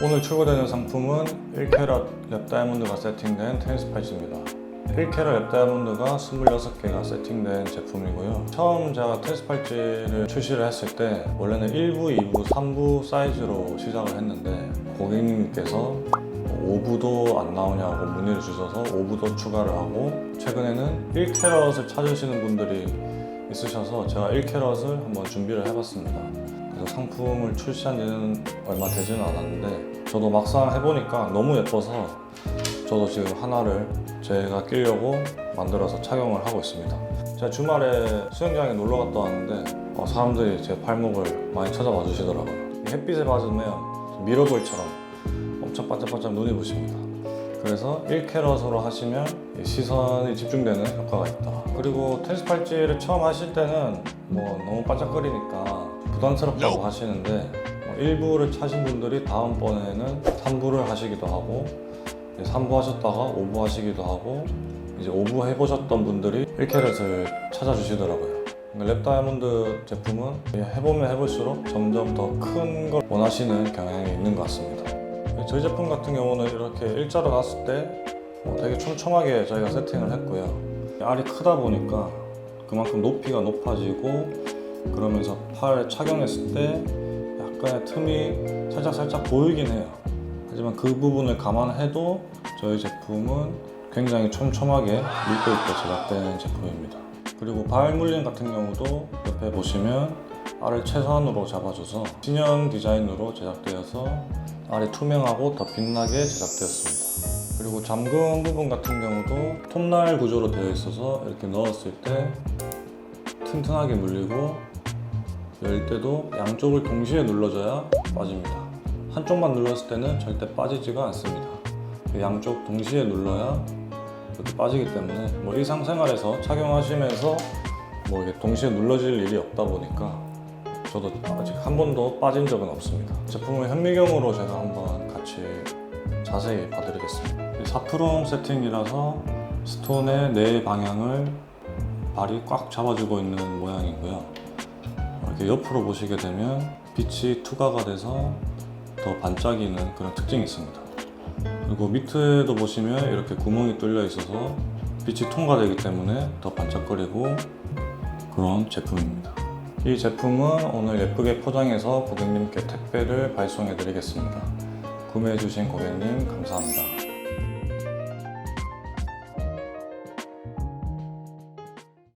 오늘 출고되는 상품은 1캐럿 랩 다이아몬드가 세팅된 테니스 팔찌입니다. 1캐럿 랩 다이아몬드가 26개가 세팅된 제품이고요. 처음 제가 테니스 팔찌를 출시를 했을 때 원래는 1부, 2부, 3부 사이즈로 시작을 했는데 고객님께서 5부도 안 나오냐고 문의를 주셔서 5부도 추가를 하고 최근에는 1캐럿을 찾으시는 분들이 있으셔서 제가 1캐럿을 한번 준비를 해봤습니다. 그래서 상품을 출시한 지는 얼마 되지는 않았는데 저도 막상 해보니까 너무 예뻐서 저도 지금 하나를 제가 끼려고 만들어서 착용을 하고 있습니다. 제가 주말에 수영장에 놀러 갔다 왔는데 어, 사람들이 제 팔목을 많이 찾아와 주시더라고요. 이 햇빛에 맞으면 미러볼처럼 엄청 반짝반짝 눈이 부십니다. 그래서 1캐럿으로 하시면 이 시선이 집중되는 효과가 있다. 그리고 테니스 팔찌를 처음 하실 때는 뭐 너무 반짝거리니까 부담스럽다고 하시는데 뭐 일부를 차신 분들이 다음번에는 3부를 하시기도 하고 3부 하셨다가 5부 하시기도 하고 이제 5부 해보셨던 분들이 1캐럿을 찾아주시더라고요. 랩 다이아몬드 제품은 해보면 해볼수록 점점 더 큰 걸 원하시는 경향이 있는 것 같습니다. 저희 제품 같은 경우는 이렇게 일자로 놨을 때 어, 되게 촘촘하게 저희가 세팅을 했고요. 알이 크다 보니까 그만큼 높이가 높아지고 그러면서 팔에 착용했을 때 약간의 틈이 살짝 살짝 보이긴 해요. 하지만 그 부분을 감안해도 저희 제품은 굉장히 촘촘하게 밀도 있게 제작된 제품입니다. 그리고 발 물림 같은 경우도 옆에 보시면 알을 최소한으로 잡아줘서 신형 디자인으로 제작되어서 알이 투명하고 더 빛나게 제작되었습니다. 그리고 잠금 부분 같은 경우도 톱날 구조로 되어 있어서 이렇게 넣었을 때 튼튼하게 물리고 열 때도 양쪽을 동시에 눌러줘야 빠집니다. 한쪽만 눌렀을 때는 절대 빠지지가 않습니다. 양쪽 동시에 눌러야 빠지기 때문에 뭐 일상생활에서 착용하시면서 뭐 이게 동시에 눌러질 일이 없다 보니까 저도 아직 한 번도 빠진 적은 없습니다. 제품을 현미경으로 제가 한번 같이 자세히 봐드리겠습니다. 이 사프론 세팅이라서 스톤의 네 방향을 발이 꽉 잡아주고 있는 모양이고요. 이렇게 옆으로 보시게 되면 빛이 투과가 돼서 더 반짝이는 그런 특징이 있습니다. 그리고 밑에도 보시면 이렇게 구멍이 뚫려 있어서 빛이 통과되기 때문에 더 반짝거리고 그런 제품입니다. 이 제품은 오늘 예쁘게 포장해서 고객님께 택배를 발송해 드리겠습니다. 구매해 주신 고객님 감사합니다.